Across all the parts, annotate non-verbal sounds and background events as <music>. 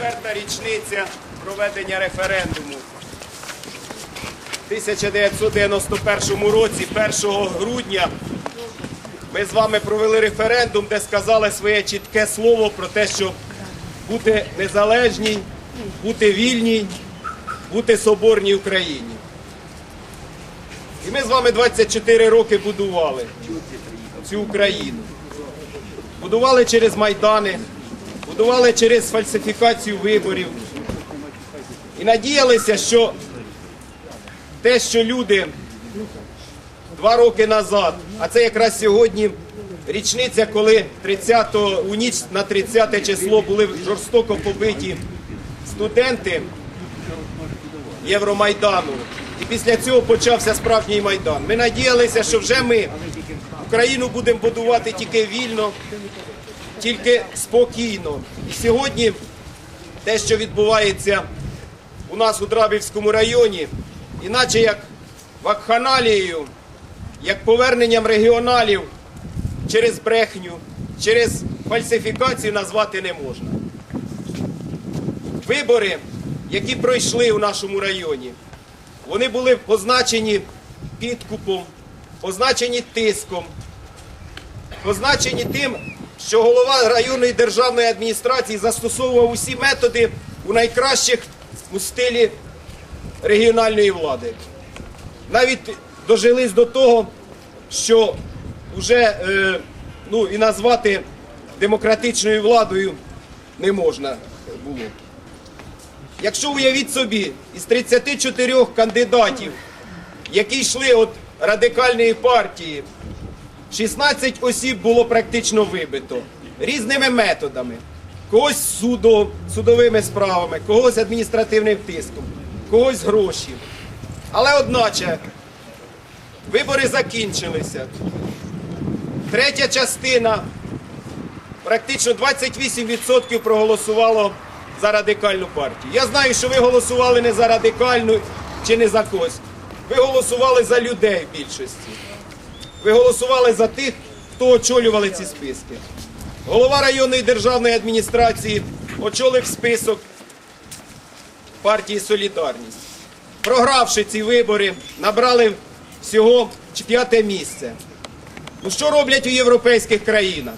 24-та річниця проведення референдуму. У 1991 році, 1 грудня, ми з вами провели референдум, де сказали своє чітке слово про те, що бути незалежній, бути вільній, бути соборній Україні. І ми з вами 24 роки будували цю Україну. Будували через майдани, будували через фальсифікацію виборів. І надіялися, що те, що люди два роки назад, а це якраз сьогодні річниця, коли 30 у ніч на 30 число були жорстоко побиті студенти Євромайдану. І після цього почався справжній майдан. Ми надіялися, що вже ми Україну будемо будувати тільки вільно, тільки спокійно. І сьогодні те, що відбувається у нас у Драбівському районі, іначе як вакханалією, як поверненням регіоналів через брехню, через фальсифікацію назвати не можна. Вибори, які пройшли у нашому районі, вони були позначені підкупом, позначені тиском, позначені тим, що голова районної державної адміністрації застосовував усі методи у найкращих у стилі регіональної влади. Навіть дожились до того, що вже е, ну, і назвати демократичною владою не можна було. Якщо уявіть собі, із 34 кандидатів, які йшли від радикальної партії, 16 осіб було практично вибито різними методами. Когось судом, судовими справами, когось адміністративним тиском, когось гроші. Але одначе вибори закінчилися. Третя частина, практично 28% проголосувало за радикальну партію. Я знаю, що ви голосували не за радикальну чи не за когось. Ви голосували за людей в більшості. Ви голосували за тих, хто очолювали ці списки. Голова районної державної адміністрації очолив список партії Солідарність. Програвши ці вибори, набрали всього п'яте місце. Ну що роблять у європейських країнах?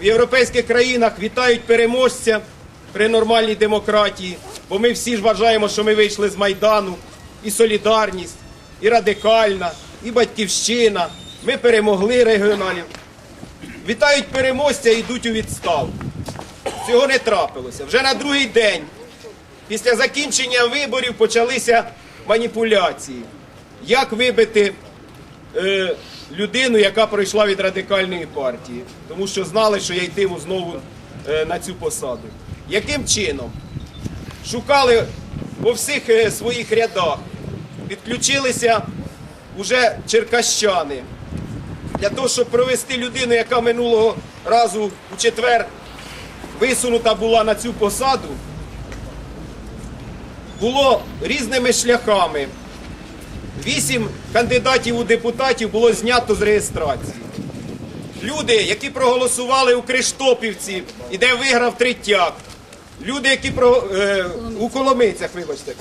У європейських країнах вітають переможця при нормальній демократії, бо ми всі ж вважаємо, що ми вийшли з Майдану, і солідарність, і радикальна, і батьківщина. Ми перемогли регіоналів. Вітають переможця і йдуть у відставку. Цього не трапилося. Вже на другий день, після закінчення виборів, почалися маніпуляції. Як вибити е, людину, яка пройшла від радикальної партії, тому що знали, що я йтиму знову е, на цю посаду. Яким чином? Шукали по всіх е, своїх рядах, підключилися уже черкащани для того, щоб провести людину, яка минулого разу у четвер висунута була на цю посаду, було різними шляхами. Вісім кандидатів у депутатів було знято з реєстрації. Люди, які проголосували у Криштопівці, і де виграв Третяк. Люди, які про, е, у Коломийцях, вибачте,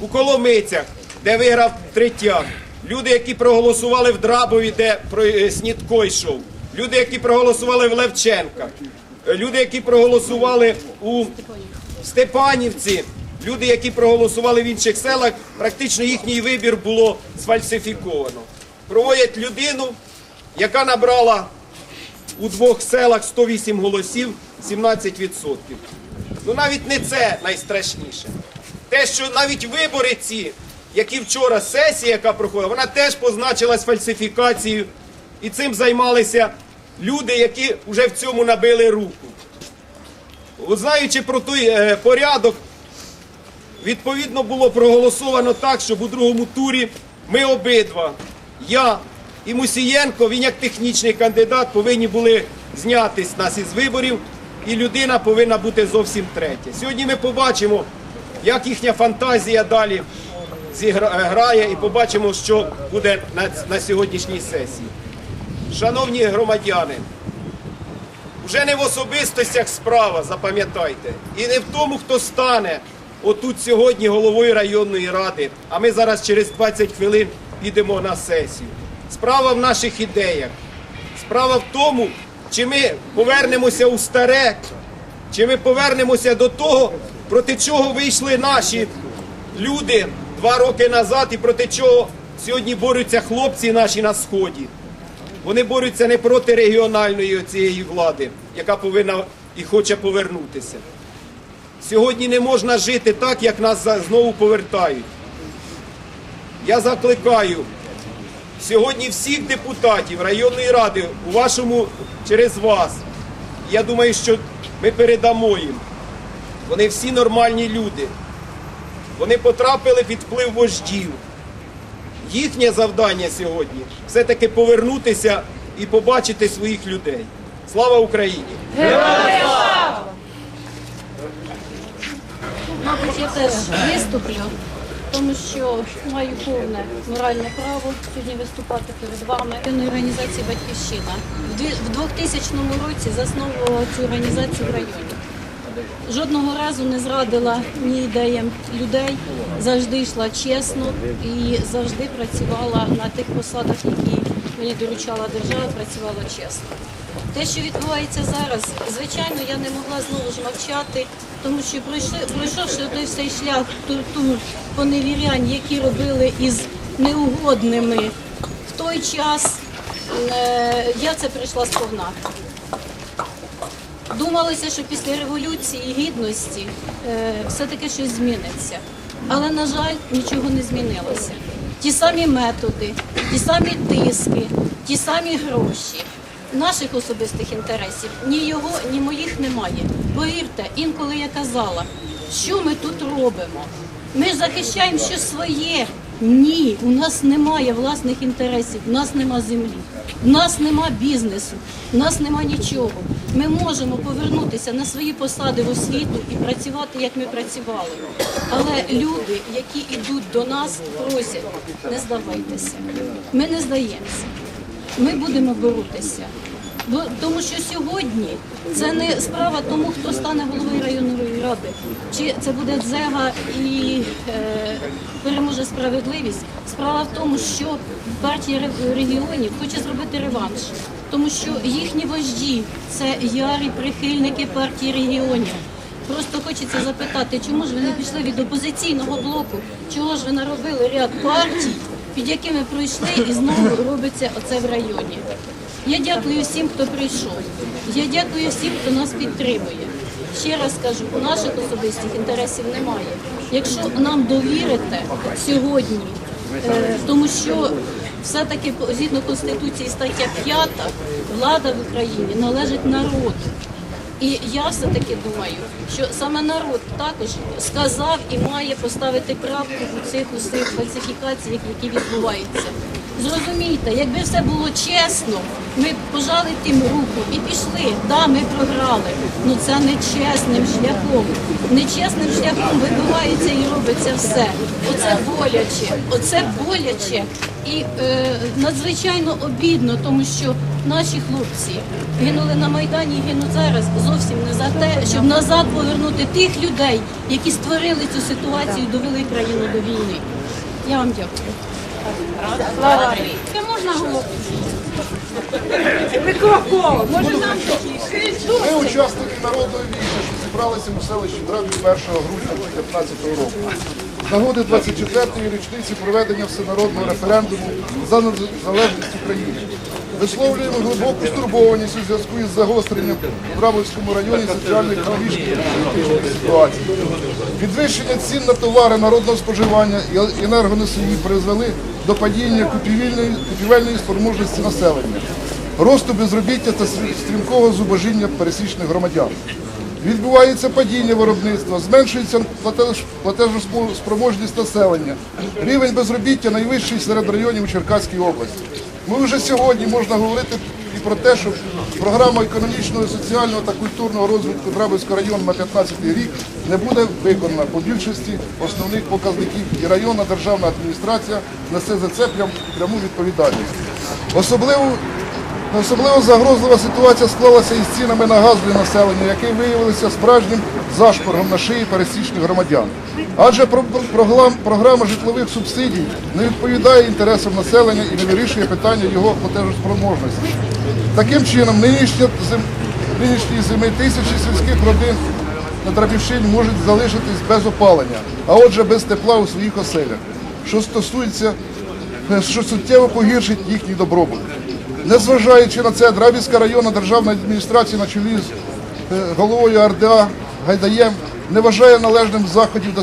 у Коломийцях, де виграв Третяк. Люди, які проголосували в Драбові, де е, Снітко йшов. Люди, які проголосували в Левченка. Е, Люди, які проголосували у Степанівці, люди, які проголосували в інших селах, практично їхній вибір було сфальсифіковано. Проводять людину, яка набрала у двох селах 108 голосів, 17%. Ну навіть не це найстрашніше. Те, що навіть вибори ці, які вчора сесія, яка проходила, вона теж позначилась фальсифікацією. І цим займалися люди, які вже в цьому набили руку. Знаючи про той е, порядок, відповідно було проголосовано так, щоб у другому турі ми обидва, я і Мусієнко, він як технічний кандидат, повинні були знятись нас із виборів, і людина повинна бути зовсім третя. Сьогодні ми побачимо, як їхня фантазія далі зіграє, і побачимо, що буде на, на сьогоднішній сесії. Шановні громадяни, вже не в особистостях справа, запам'ятайте. І не в тому, хто стане отут сьогодні головою районної ради, а ми зараз через 20 хвилин підемо на сесію. Справа в наших ідеях. Справа в тому, чи ми повернемося у старе, чи ми повернемося до того, проти чого вийшли наші люди два роки назад і проти чого сьогодні борються хлопці наші на сході. Вони борються не проти регіональної цієї влади, яка повинна і хоче повернутися. Сьогодні не можна жити так, як нас знову повертають. Я закликаю сьогодні всіх депутатів районної ради у вашому через вас. Я думаю, що ми передамо їм. Вони всі нормальні люди. Вони потрапили під вплив вождів. Їхнє завдання сьогодні все-таки повернутися і побачити своїх людей. Слава Україні! Мабуть, я теж виступлю, тому що маю повне моральне право сьогодні виступати перед вами. Організації Батьківщина в 2000 році засновувала цю організацію в районі. Жодного разу не зрадила ні ідеям людей, завжди йшла чесно і завжди працювала на тих посадах, які мені доручала держава, працювала чесно. Те, що відбувається зараз, звичайно, я не могла знову ж мовчати, тому що пройшовши той цей шлях тортур поневірянь, які робили із неугодними в той час, е, я це прийшла сповна. Думалося, що після революції гідності е, все-таки щось зміниться. Але, на жаль, нічого не змінилося. Ті самі методи, ті самі тиски, ті самі гроші. Наших особистих інтересів ні його, ні моїх немає. Повірте, інколи я казала, що ми тут робимо. Ми захищаємо щось своє. Ні, у нас немає власних інтересів, у нас нема землі, у нас нема бізнесу, у нас нема нічого. Ми можемо повернутися на свої посади в освіту і працювати, як ми працювали. Але люди, які йдуть до нас, просять, не здавайтеся. Ми не здаємося. Ми будемо боротися. Бо тому що сьогодні це не справа тому, хто стане головою районної ради, чи це буде дзега і е, переможе справедливість. Справа в тому, що партія регіонів хоче зробити реванш, тому що їхні вожді це ярі прихильники партії регіонів. Просто хочеться запитати, чому ж ви не пішли від опозиційного блоку? Чого ж ви наробили ряд партій, під якими пройшли і знову робиться оце в районі? Я дякую всім, хто прийшов. Я дякую всім, хто нас підтримує. Ще раз кажу, наших особистих інтересів немає. Якщо нам довірите сьогодні, е, тому що все-таки згідно Конституції стаття 5, влада в Україні належить народу. І я все-таки думаю, що саме народ також сказав і має поставити крапку у цих усіх фальсифікаціях, які відбуваються. Зрозумійте, якби все було чесно, ми б пожали тим руку і пішли. Да, ми програли. Ну це не чесним шляхом. Нечесним шляхом вибивається і робиться все. Оце боляче, оце боляче і е, надзвичайно обідно, тому що наші хлопці гинули на Майдані і гинуть зараз зовсім не за те, щоб назад повернути тих людей, які створили цю ситуацію і довели країну до війни. Я вам дякую. Слава Це можна говорити? Ми учасники народної війни, що зібралися у селищі Древні 1 грудня 2015 року. З нагоди 24-ї річниці проведення всенародного референдуму за незалежність України. Висловлюємо глибоку стурбованість у зв'язку із загостренням у Дравовському районі соціально-економічної політичної ситуації. Підвищення цін на товари народного споживання і енергоносії призвели до падіння купівельної, купівельної спроможності населення росту безробіття та стрімкого зубожіння пересічних громадян. Відбувається падіння виробництва, зменшується платеж- платежоспроможність населення. Рівень безробіття найвищий серед районів у Черкаській області. Ми вже сьогодні можна говорити і про те, що програма економічного, соціального та культурного розвитку Драбівського району на 15 рік не буде виконана по більшості основних показників і районна державна адміністрація несе за це прям- пряму відповідальність. Особливу Особливо загрозлива ситуація склалася із цінами на газ для населення, які виявилися справжнім зашпоргом на шиї пересічних громадян. Адже про- про- програм- програма житлових субсидій не відповідає інтересам населення і не вирішує питання його платежоспроможності. Таким чином, нинішньої зими тисячі сільських родин на Драбівщині можуть залишитись без опалення, а отже без тепла у своїх оселях, що стосується, що суттєво погіршить їхній добробут. Незважаючи на це, Драбівська районна державна адміністрація на чолі з е, головою РДА Гайдаєм не вважає належним заходів до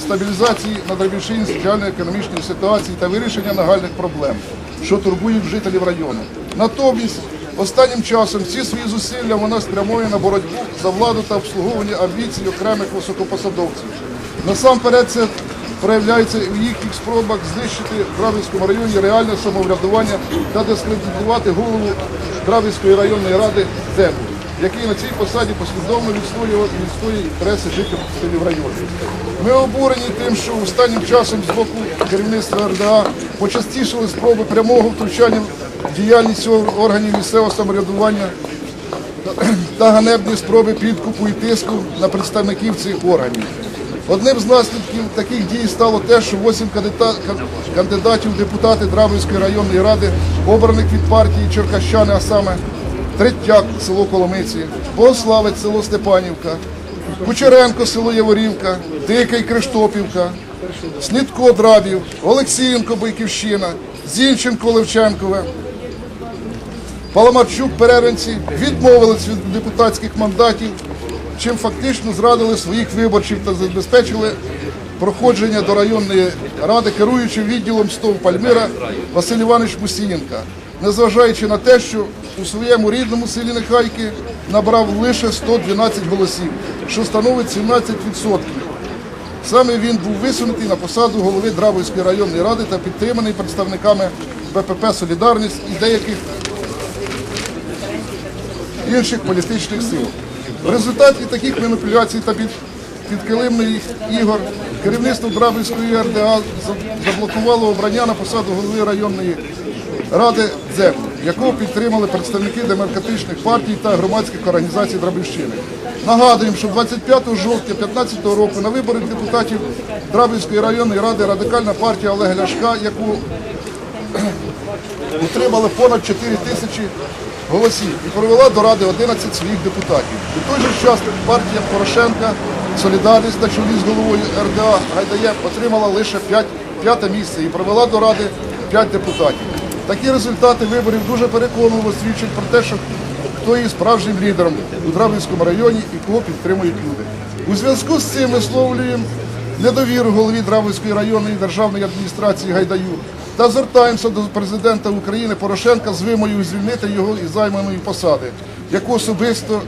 стабілізації на Драбівщині соціально-економічної ситуації та вирішення нагальних проблем, що турбують жителів району. Натомість, останнім часом всі свої зусилля вона спрямує на боротьбу за владу та обслуговування амбіцій окремих високопосадовців. Насамперед це проявляється у їхніх спробах знищити в Дравівському районі реальне самоврядування та дискредитувати голову Дравівської районної ради Землю, який на цій посаді послідовно відстоював і відстоює інтереси жителів району. Ми обурені тим, що останнім часом з боку керівництва РДА почастішили спроби прямого втручання в діяльність органів місцевого самоврядування та ганебні спроби підкупу і тиску на представників цих органів. Одним з наслідків таких дій стало те, що 8 кандидатів в депутати Дравівської районної ради, обраних від партії Черкащани, а саме Третяк, село Коломиці, Богославець, село Степанівка, Кучеренко, село Яворівка, Дикий Криштопівка, Снітко Драбів, Олексієнко Бойківщина, Зінченко Левченкове, Паламарчук перервенці відмовились від депутатських мандатів, чим фактично зрадили своїх виборців та забезпечили проходження до районної ради керуючим відділом СТОВ Пальмира Василь Іванович Мусієнка, незважаючи на те, що у своєму рідному селі Нехайки набрав лише 112 голосів, що становить 17%. Саме він був висунутий на посаду голови Дравівської районної ради та підтриманий представниками БПП Солідарність і деяких інших політичних сил. В результаті таких маніпуляцій та під, підкилимних ігор керівництво Дравівської РДА заблокувало обрання на посаду голови районної ради ДЗЕК, якого підтримали представники демократичних партій та громадських організацій Драбівщини. Нагадуємо, що 25 жовтня 2015 року на вибори депутатів Драбівської районної ради радикальна партія Олега Ляшка, яку <clears throat> отримали понад 4 тисячі голосів і провела до Ради 11 своїх депутатів. У той же час партія Порошенка Солідарність на чолі з головою РДА Гайдаєв отримала лише 5, п'яте місце і провела до Ради 5 депутатів. Такі результати виборів дуже переконливо свідчать про те, що хто є справжнім лідером у Дравівському районі і кого підтримують люди. У зв'язку з цим висловлюємо недовіру голові Дравівської районної державної адміністрації Гайдаю та звертаємося до президента України Порошенка з вимогою звільнити його із займаної посади, яку особисто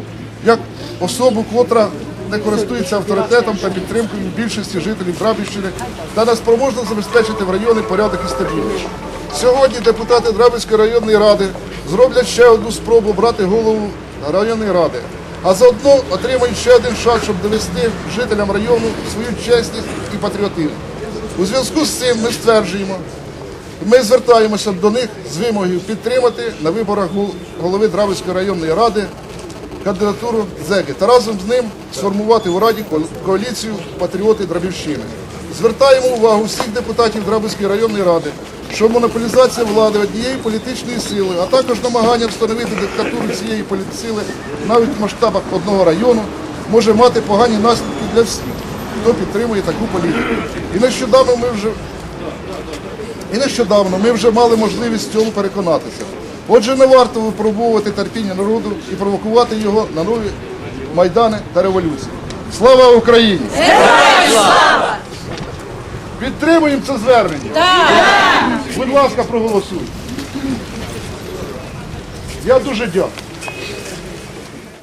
як особу, котра не користується авторитетом та підтримкою більшості жителів Драбівщини та не спроможна забезпечити в районі порядок і стабільність. Сьогодні депутати Драбівської районної ради зроблять ще одну спробу брати голову районної ради, а заодно отримають ще один шанс, щоб довести жителям району свою чесність і патріотизм. У зв'язку з цим ми стверджуємо, ми звертаємося до них з вимогою підтримати на виборах голови Дравицької районної ради кандидатуру Зеки та разом з ним сформувати у Раді коаліцію Патріоти Драбівщини. Звертаємо увагу всіх депутатів Драбівської районної ради, що монополізація влади однієї політичної сили, а також намагання встановити диктатуру цієї політсили навіть в масштабах одного району може мати погані наслідки для всіх, хто підтримує таку політику. І нещодавно ми вже і нещодавно ми вже мали можливість в цьому переконатися. Отже, не варто випробовувати терпіння народу і провокувати його на нові майдани та революції. Слава Україні! Підтримуємо це звернення. Будь ласка, проголосуйте. Я дуже дякую.